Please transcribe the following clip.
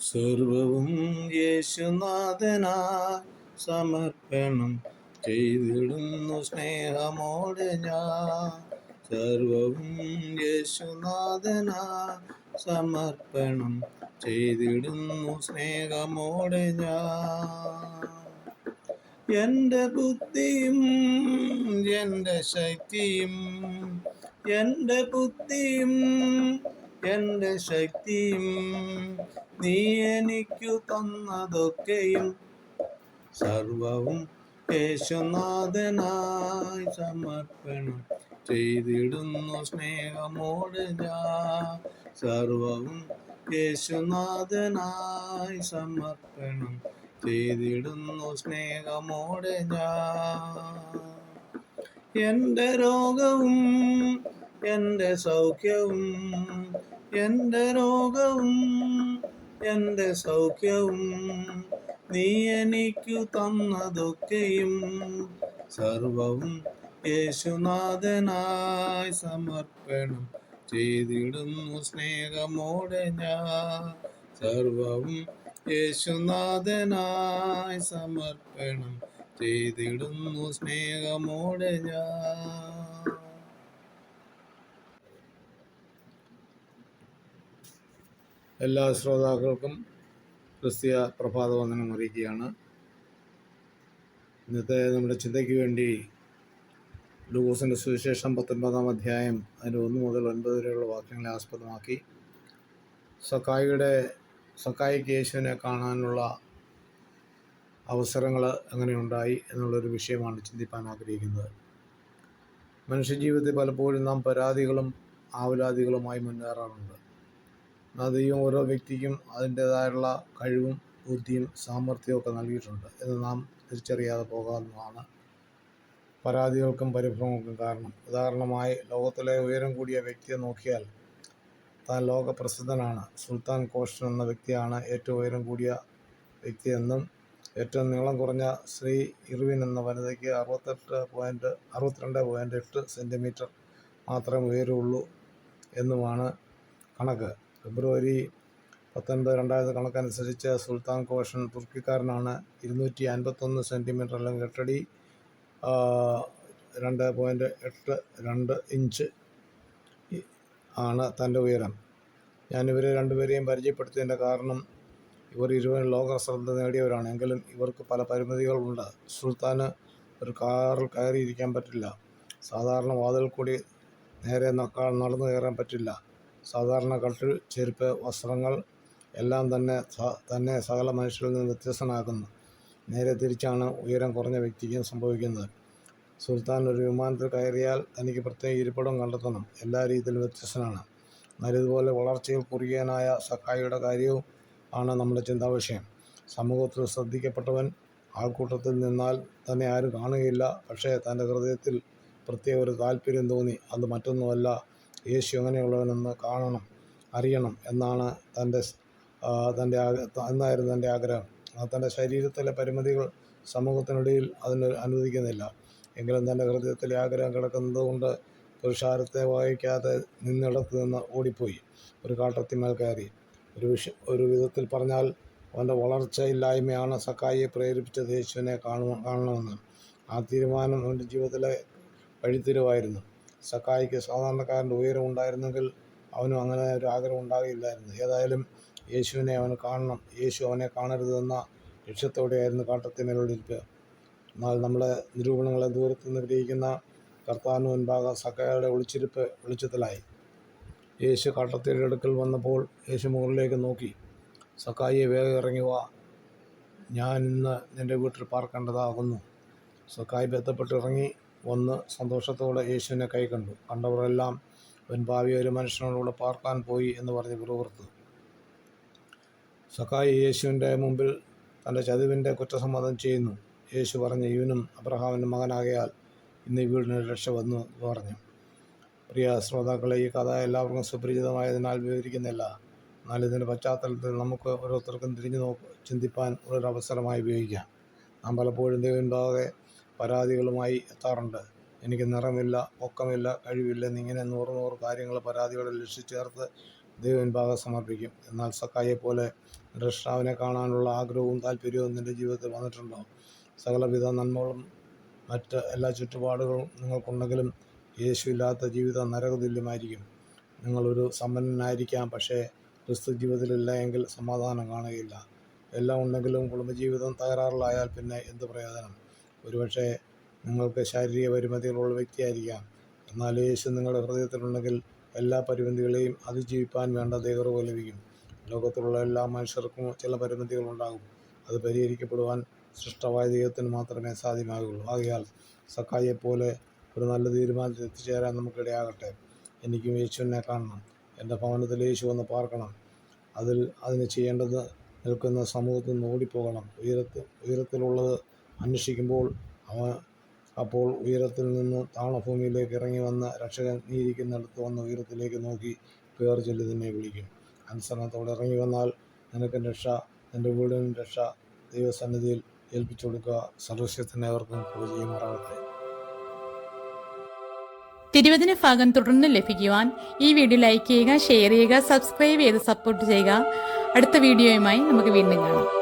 സർവവും യേശുനാഥനാ സമർപ്പണം ചെയ്തിടുന്നു സ്നേഹമോടെ ഞാൻ. സർവവും യേശുനാഥനാ സമർപ്പണം ചെയ്തിടുന്നു സ്നേഹമോടെ ഞാൻ. എന്റെ ബുദ്ധിയും എന്റെ ശക്തിയും എന്റെ ബുദ്ധിയും എന്റെ ശക്തിയും നീ എനിക്കു തന്നതൊക്കെയും സർവവും യേശുനാഥനായി സമർപ്പണം ചെയ്തിടുന്നു സ്നേഹമോട് ഞാൻ. സർവവും യേശുനാഥനായി സമർപ്പണം ചെയ്തിടുന്നു സ്നേഹമോട് ഞാൻ. എന്റെ രോഗവും എന്റെ സൗഖ്യവും എന്റെ രോഗവും എന്റെ സൗഖ്യവും നീ എനിക്കു തന്നതൊക്കെയും സർവവും യേശുനാഥനായി സമർപ്പണം ചെയ്തിടുന്നു സ്നേഹമോടെ ഞാൻ. സർവവും യേശുനാഥനായി സമർപ്പണം ചെയ്തിടുന്നു സ്നേഹമോടെ ഞാൻ. എല്ലാ ശ്രോതാക്കൾക്കും ക്രിസ്തീയ പ്രഭാതവന്ദനം അറിയിക്കുകയാണ്. ഇന്നത്തെ നമ്മുടെ ചിന്തയ്ക്ക് വേണ്ടി ലൂക്കോസിന്റെ സുവിശേഷം പത്തൊൻപതാം അധ്യായം അതിന്റെ ഒന്ന് മുതൽ ഒൻപത് വരെയുള്ള വാക്യങ്ങളെ ആസ്പദമാക്കി. സക്കായിയുടെ സക്കായിക്ക് യേശുവിനെ കാണാനുള്ള അവസരങ്ങൾ എങ്ങനെയുണ്ടായി എന്നുള്ളൊരു വിഷയമാണ് ചിന്തിപ്പാൻ ആഗ്രഹിക്കുന്നത്. മനുഷ്യജീവിതത്തിൽ പലപ്പോഴും നാം പരാതികളും ആവലാതികളുമായി മുന്നേറാറുണ്ട്. ദൈവം ഓരോ വ്യക്തിക്കും അതിന്റേതായുള്ള കഴിവും ബുദ്ധിയും സാമർഥ്യവും ഒക്കെ നൽകിയിട്ടുണ്ട്. എന്ന് നാം തിരിച്ചറിയാതെ പോകാവുന്നതാണ്. പരാതികൾക്കും പരിഭ്രമങ്ങൾക്കും കാരണം. ഉദാഹരണമായി ലോകത്തിലെ ഉയരം കൂടിയ വ്യക്തിയെ നോക്കിയാൽ താൻ ലോകപ്രസിദ്ധനാണ്. സുൽത്താൻ കോഷൻ എന്ന വ്യക്തിയാണ് ഏറ്റവും ഉയരം കൂടിയ വ്യക്തിയെന്നും ഏറ്റവും നീളം കുറഞ്ഞ ശ്രീ ഇർവിൻ എന്ന വനിതയ്ക്ക് അറുപത്തെട്ട് പോയിന്റ് അറുപത്തിരണ്ട് പോയിന്റ് എട്ട് സെന്റിമീറ്റർ മാത്രമേ ഉയരുള്ളൂ എന്നുമാണ് കണക്ക്. ഫെബ്രുവരി പത്തൊൻപത് രണ്ടായിരത്തി കണക്കനുസരിച്ച് സുൽത്താൻ കോഷൻ തുർക്കിക്കാരനാണ്. ഇരുന്നൂറ്റി അൻപത്തൊന്ന് സെന്റിമീറ്റർ അല്ലെങ്കിൽ എട്ടടി രണ്ട് പോയിന്റ് എട്ട് രണ്ട് ഇഞ്ച് ആണ് തന്റെ ഉയരം. ഞാനിവരെ രണ്ടുപേരെയും പരിചയപ്പെടുത്തിയതിന്റെ കാരണം ഇവർ ഇരുവരും ലോക ശ്രദ്ധ നേടിയവരാണ്. എങ്കിലും ഇവർക്ക് പല പരിമിതികളുണ്ട്. സുൽത്താന് ഒരു കാറിൽ കയറിയിരിക്കാൻ പറ്റില്ല. സാധാരണ വാതിൽ കൂടി നേരെ നടന്നു കയറാൻ പറ്റില്ല. സാധാരണ കട്ടിൽ ചെരുപ്പ് വസ്ത്രങ്ങൾ എല്ലാം തന്നെ തന്നെ സകല മനുഷ്യരിൽ നിന്ന് വ്യത്യസ്തനാക്കുന്നു. നേരെ തിരിച്ചാണ് ഉയരം കുറഞ്ഞ വ്യക്തിക്ക് സംഭവിക്കുന്നത്. സുൽത്താൻ ഒരു വിമാനത്തിൽ കയറിയാൽ തനിക്ക് പ്രത്യേക ഇരിപ്പിടം കണ്ടെത്തണം. എല്ലാ രീതിയിലും വ്യത്യസ്തനാണ്. നല്ലതുപോലെ ഇതുപോലെ വളർച്ചയിൽ കുറുകിയനായ സക്കായിയുടെ കാര്യവും ആണ് നമ്മുടെ ചിന്താ വിഷയം സമൂഹത്തിൽ ശ്രദ്ധിക്കപ്പെട്ടവൻ ആൾക്കൂട്ടത്തിൽ നിന്നാൽ തന്നെ ആരും കാണുകയില്ല. പക്ഷേ തന്റെ ഹൃദയത്തിൽ പ്രത്യേക ഒരു താല്പര്യം തോന്നി. അത് മറ്റൊന്നുമല്ല. യേശു എങ്ങനെയുള്ളവനെന്ന് കാണണം അറിയണം എന്നാണ് തന്റെ തന്റെ എന്നായിരുന്നു തന്റെ ആഗ്രഹം. തന്റെ ശരീരത്തിലെ പരിമിതികൾ സമൂഹത്തിനിടയിൽ അതിന് അനുവദിക്കുന്നില്ല. എങ്കിലും തന്റെ ഹൃദയത്തിലെ ആഗ്രഹം കിടക്കുന്നത് കൊണ്ട് പുരുഷാരത്തെ വായിക്കാതെ നിന്നിടത്ത് നിന്ന് ഓടിപ്പോയി. ഒരു കാട്ടത്തിമേൽ കയറി. ഒരു വിഷ ഒരു വിധത്തിൽ പറഞ്ഞാൽ അവന്റെ വളർച്ചയില്ലായ്മയാണ് സക്കായിയെ പ്രേരിപ്പിച്ചത് യേശുവിനെ കാണുക കാണണമെന്ന്. ആ തീരുമാനം അവന്റെ ജീവിതത്തിലെ വഴിത്തിരിവായിരുന്നു. സക്കായിക്ക് സാധാരണക്കാരന്റെ ഉയരം ഉണ്ടായിരുന്നെങ്കിൽ അവനും അങ്ങനെ ഒരു ആഗ്രഹം ഉണ്ടാകില്ലായിരുന്നു. ഏതായാലും യേശുവിനെ അവന് കാണണം. യേശു അവനെ കാണരുതെന്ന ലക്ഷ്യത്തോടെയായിരുന്നു കാട്ടത്തിന്മേലുള്ളിരിപ്പ് എന്നാൽ നമ്മുടെ നിരൂപണങ്ങളെ ദൂരത്ത് നിന്ന് ഗ്രഹിക്കുന്ന കർത്താവിന് മുൻപാകെ സക്കയുടെ ഒളിച്ചിരിപ്പ് വെളിച്ചത്തിലായി. യേശു കാട്ടത്തിന്റെ അടുക്കൽ വന്നപ്പോൾ യേശു മുകളിലേക്ക് നോക്കി. സക്കായിയെ വേഗം ഇറങ്ങുക ഞാൻ ഇന്ന് നിന്റെ വീട്ടിൽ പാർക്കേണ്ടതാകുന്നു. സക്കായി ബന്ധപ്പെട്ട് ഇറങ്ങി വന്ന് സന്തോഷത്തോടെ യേശുവിനെ കൈകണ്ടു കണ്ടവരെല്ലാം അവൻ ഭാവി ഒരു മനുഷ്യനോടുകൂടെ പാർക്കാൻ പോയി എന്ന് പറഞ്ഞ് പുറവർത്തു സഖായി യേശുവിന്റെ മുമ്പിൽ തന്റെ ചതിവിന്റെ കുറ്റസമ്മതം ചെയ്യുന്നു. യേശു പറഞ്ഞു ഇവനും അബ്രഹാമിന്റെ മകനാകയാൽ ഇന്ന് ഈ വീടിന് രക്ഷ വന്നു പറഞ്ഞു. പ്രിയ ശ്രോതാക്കളെ ഈ കഥ എല്ലാവർക്കും സുപരിചിതമായതിനാൽ വിവരിക്കുന്നില്ല. എന്നാൽ ഇതിന്റെ പശ്ചാത്തലത്തിൽ നമുക്ക് ഓരോരുത്തർക്കും തിരിഞ്ഞു നോക്ക് ചിന്തിപ്പാൻ അവസരമായി ഉപയോഗിക്കാം. നാം പലപ്പോഴും ദൈവമുണ്ടാകെ പരാതികളുമായി എത്താറുണ്ട്. എനിക്ക് നിറമില്ല പൊക്കമില്ല കഴിവില്ല. എന്നിങ്ങനെ നൂറ് നൂറ് കാര്യങ്ങൾ പരാതികളിൽ ചേർത്ത് ദൈവമുൻപാകെ സമർപ്പിക്കും. എന്നാൽ സക്കായെ പോലെ ദൃഷ്ടാവിനെ കാണാനുള്ള ആഗ്രഹവും താല്പര്യവും നിന്റെ ജീവിതത്തിൽ വന്നിട്ടുണ്ടോ? സകലവിധ നന്മകളും മറ്റ് എല്ലാ ചുറ്റുപാടുകളും നിങ്ങൾക്കുണ്ടെങ്കിലും യേശു ഇല്ലാത്ത ജീവിതം നരകതുല്യമായിരിക്കും. നിങ്ങളൊരു സമ്പന്നനായിരിക്കാം പക്ഷേ ക്രിസ്തു ജീവിതത്തിലില്ല എങ്കിൽ സമാധാനം കാണുകയില്ല. എല്ലാം ഉണ്ടെങ്കിലും കുടുംബജീവിതം തകരാറിലായാൽ പിന്നെ എന്ത് പ്രയോജനം? ഒരുപക്ഷെ നിങ്ങൾക്ക് ശാരീരിക പരിമിതികളുള്ള വ്യക്തിയായിരിക്കാം. എന്നാൽ യേശു നിങ്ങളുടെ ഹൃദയത്തിലുണ്ടെങ്കിൽ എല്ലാ പരിമിതികളെയും അതിജീവിപ്പാൻ വേണ്ട ദൈവറിവ് ലഭിക്കും. ലോകത്തിലുള്ള എല്ലാ മനുഷ്യർക്കും ചില പരിമിതികളുണ്ടാകും അത് പരിഹരിക്കപ്പെടുവാൻ സൃഷ്ടമായ ദൈവത്തിന് മാത്രമേ സാധ്യമാകുള്ളൂ ആകയാൽ സക്കായെ പോലെ ഒരു നല്ല തീരുമാനത്തിൽ എത്തിച്ചേരാൻ നമുക്കിടയാകട്ടെ. എനിക്കും യേശുവിനെ കാണണം. എന്റെ ഭവനത്തിൽ യേശു വന്ന് പാർക്കണം. അതിൽ അതിന് ചെയ്യേണ്ടത് നിൽക്കുന്ന സമൂഹത്തിൽ നിന്ന് ഓടിപ്പോകണം. ഉയരത്തിൽ ഉയരത്തിലുള്ളത് അന്വേഷിക്കുമ്പോൾ അവ അപ്പോൾ ഉയരത്തിൽ നിന്ന് താണഭൂമിയിലേക്ക് ഇറങ്ങി വന്ന രക്ഷകൻ നീയിരിക്കുന്നിടത്ത് വന്ന് ഉയരത്തിലേക്ക് നോക്കി പേർ ചൊല്ലി നിന്നെ വിളിക്കും. അനുസരണത്തോടെ ഇറങ്ങി വന്നാൽ നിനക്ക് രക്ഷ നിന്റെ വീടിനും രക്ഷ. ദൈവസന്നിധിയിൽ ഏൽപ്പിച്ചു കൊടുക്കുക. സർവശ്യത്തിന് അവർക്കും പൂജയും മറവട്ടെ തിരുവതിന് ഭാഗം തുടർന്ന് ലഭിക്കുവാൻ ഈ വീഡിയോ ലൈക്ക് ചെയ്യുക ഷെയർ ചെയ്യുക സബ്സ്ക്രൈബ് ചെയ്ത് സപ്പോർട്ട് ചെയ്യുക. അടുത്ത വീഡിയോയുമായി നമുക്ക് വീണ്ടും കാണാം.